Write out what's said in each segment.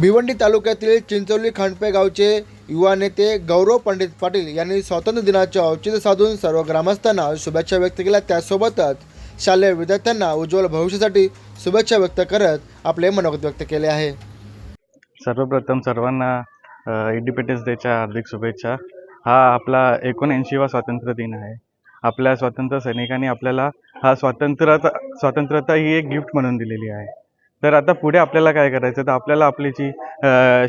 भिवंडी तालुक्यातील चिंचोली खांडपे गावचे युवा नेते गौरव पंडित पाटील यांनी स्वातंत्र्य दिनाचे औचित्य साधून सर्व ग्रामस्थांना शुभेच्छा व्यक्त केल्या. त्यासोबतच शालेय विद्यार्थ्यांना उज्ज्वल भविष्यासाठी शुभेच्छा व्यक्त करत आपले मनोगत व्यक्त केले आहे. सर्वप्रथम सर्वांना इंडिपेंडन्स डेच्या हार्दिक शुभेच्छा. हा आपला एकोणऐंशीवा स्वातंत्र्य दिन आहे. आपल्या स्वातंत्र्य सैनिकांनी आपल्याला हा स्वातंत्र्यता स्वातंत्र्यता ही एक गिफ्ट म्हणून दिलेली आहे. तर आता पुढे आपल्याला काय करायचं? तर आपल्याला आपली जी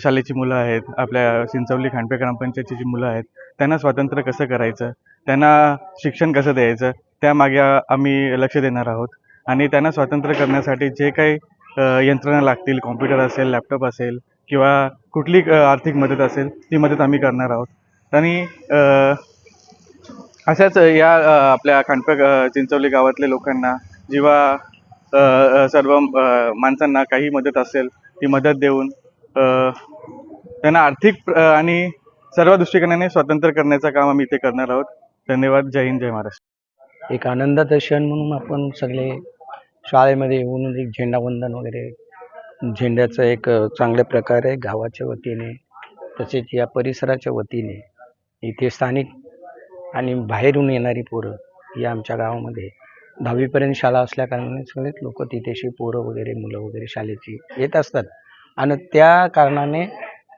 शाळेची मुलं आहेत आपल्या चिंचवली खांडपे ग्रामपंचायतची जी मुलं आहेत त्यांना स्वातंत्र्य कसं करायचं? त्यांना शिक्षण कसं द्यायचं? त्यामागे आम्ही लक्ष देणार आहोत. आणि त्यांना स्वातंत्र्य करण्यासाठी जे काही यंत्रणा लागतील कॉम्प्युटर असेल लॅपटॉप असेल किंवा कुठली आर्थिक मदत असेल ती मदत आम्ही करणार आहोत. आणि अशाच या आपल्या खांडपे चिंचवली गावातल्या लोकांना जेव्हा सर्व माणसांना काही मदत असेल ती मदत देऊन त्यांना आर्थिक आणि सर्व दृष्टिकोनाने स्वातंत्र्य करण्याचं काम आम्ही इथे करणार आहोत. धन्यवाद. जय हिंद जय महाराष्ट्र. एक आनंदाचा क्षण म्हणून आपण सगळे शाळेमध्ये येऊन एक झेंडावंदन वगैरे झेंड्याचं एक चांगल्या प्रकारे गावाच्या वतीने तसेच या परिसराच्या वतीने इथे स्थानिक आणि बाहेरून येणारी पोरं या आमच्या गावामध्ये दहावीपर्यंत शाळा असल्याकारणाने सगळेच लोक तिथेशी पोरं वगैरे मुलं वगैरे शाळेची येत असतात. आणि त्या कारणाने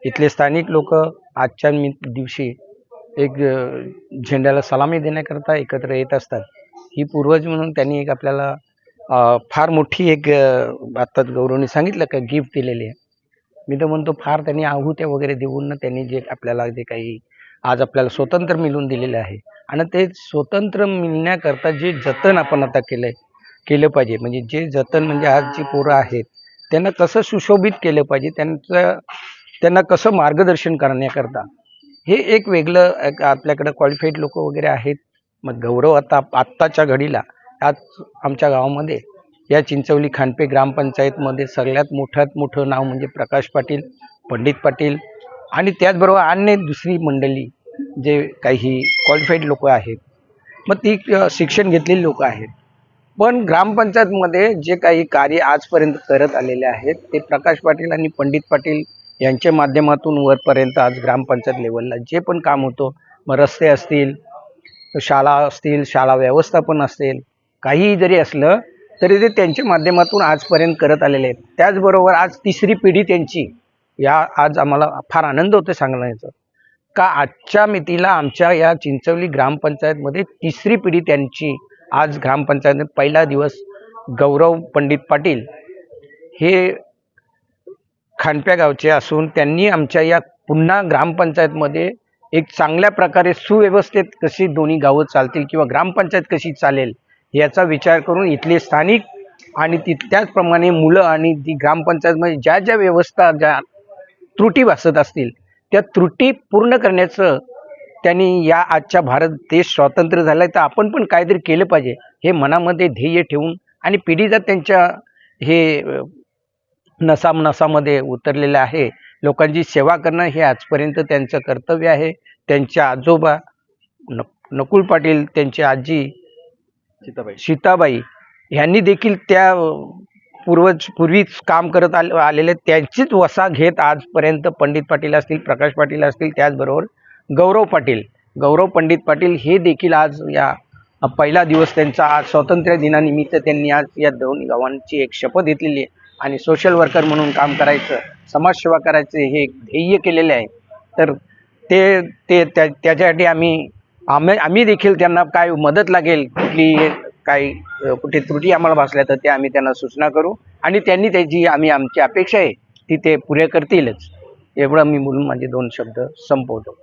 इथले स्थानिक लोक आजच्या मी दिवशी एक झेंड्याला सलामी देण्याकरता एकत्र येत असतात. ही पूर्वज म्हणून त्यांनी एक आपल्याला फार मोठी एक आत्ताच गौरवने सांगितलं का गिफ्ट दिलेली आहे. मी तर म्हणतो फार त्यांनी आहुत्या वगैरे देऊन त्यांनी जे आपल्याला जे काही आज आपल्याला स्वतंत्र मिळवून दिलेलं आहे. आणि ते स्वतंत्र मिळण्याकरता जे जतन आपण आता केलं आहे केलं पाहिजे. म्हणजे जे जतन म्हणजे आज जी पोरं आहेत त्यांना कसं सुशोभित केलं पाहिजे त्यांचं त्यांना कसं मार्गदर्शन करण्याकरता. हे एक वेगळं एक आपल्याकडं क्वालिफाईड लोक वगैरे आहेत. मग गौरव आता आत्ताच्या घडीला आज आमच्या गावामध्ये या चिंचवली खानपे ग्रामपंचायतमध्ये सगळ्यात मोठ्यात मोठं नाव म्हणजे प्रकाश पाटील पंडित पाटील आणि त्याचबरोबर अन्य दुसरी मंडळी जे काही क्वालिफाईड लोक आहेत मग ती शिक्षण घेतलेली लोक आहेत. पण ग्रामपंचायतमध्ये जे काही कार्य आजपर्यंत करत आलेले आहेत ते प्रकाश पाटील आणि पंडित पाटील यांच्या माध्यमातून वरपर्यंत आज ग्रामपंचायत लेवलला जे पण काम होतं मग रस्ते असतील शाळा असतील शाळा व्यवस्थापन असेल काहीही जरी असलं तरी ते त्यांच्या माध्यमातून आजपर्यंत करत आलेले आहेत. त्याचबरोबर आज तिसरी पिढी त्यांची या आज आम्हाला फार आनंद होतो सांगण्याचं. का आजच्या मितीला आमच्या या चिंचवली ग्रामपंचायतमध्ये तिसरी पिढी त्यांची आज ग्रामपंचायत पहिला दिवस गौरव पंडित पाटील हे खांडप्या गावचे असून त्यांनी आमच्या या पुन्हा ग्रामपंचायतमध्ये एक चांगल्या प्रकारे सुव्यवस्थित कशी दोन्ही गावं चालतील किंवा ग्रामपंचायत कशी चालेल याचा विचार करून इथले स्थानिक आणि ती त्याचप्रमाणे मुलं आणि ती ग्रामपंचायतमध्ये ज्या ज्या व्यवस्था ज्या त्रुटी भासत असतील त्या त्रुटी पूर्ण करण्याचं त्यांनी या आजच्या भारत देश स्वातंत्र्य झाला तर आपण पण काहीतरी केलं पाहिजे हे मनामध्ये ध्येय ठेवून आणि पिढीजा त्यांच्या हे अ, नसा नसामध्ये उतरलेलं आहे. लोकांची सेवा करणं हे आजपर्यंत त्यांचं कर्तव्य आहे. त्यांच्या आजोबा न नकुल पाटील त्यांची आजी सीताबाई. सीताबाई ह्यांनी देखील त्या पूर्वज पूर्वीच काम करत आले आलेले त्यांचीच वसा घेत आजपर्यंत पंडित पाटील असतील प्रकाश पाटील असतील त्याचबरोबर गौरव पाटील. गौरव पंडित पाटील हे देखील आज या पहिला दिवस त्यांचा आज स्वातंत्र्य दिनानिमित्त त्यांनी आज या दोन गावांची एक शपथ घेतलेली आहे. आणि सोशल वर्कर म्हणून काम करायचं समाजसेवा करायचं हे एक ध्येय केलेले आहे. तर ते ते त्या त्याच्यासाठी आम्ही आम्ही आम्ही देखील त्यांना काय मदत लागेल कुठली काही कुठे त्रुटी आम्हाला भासल्या तर ते आम्ही त्यांना सूचना करू. आणि त्यांनी त्याची आम्ही आमची अपेक्षा आहे ती ते पुरे करतीलच. एवढं मी बोलून माझे दोन शब्द संपवतो.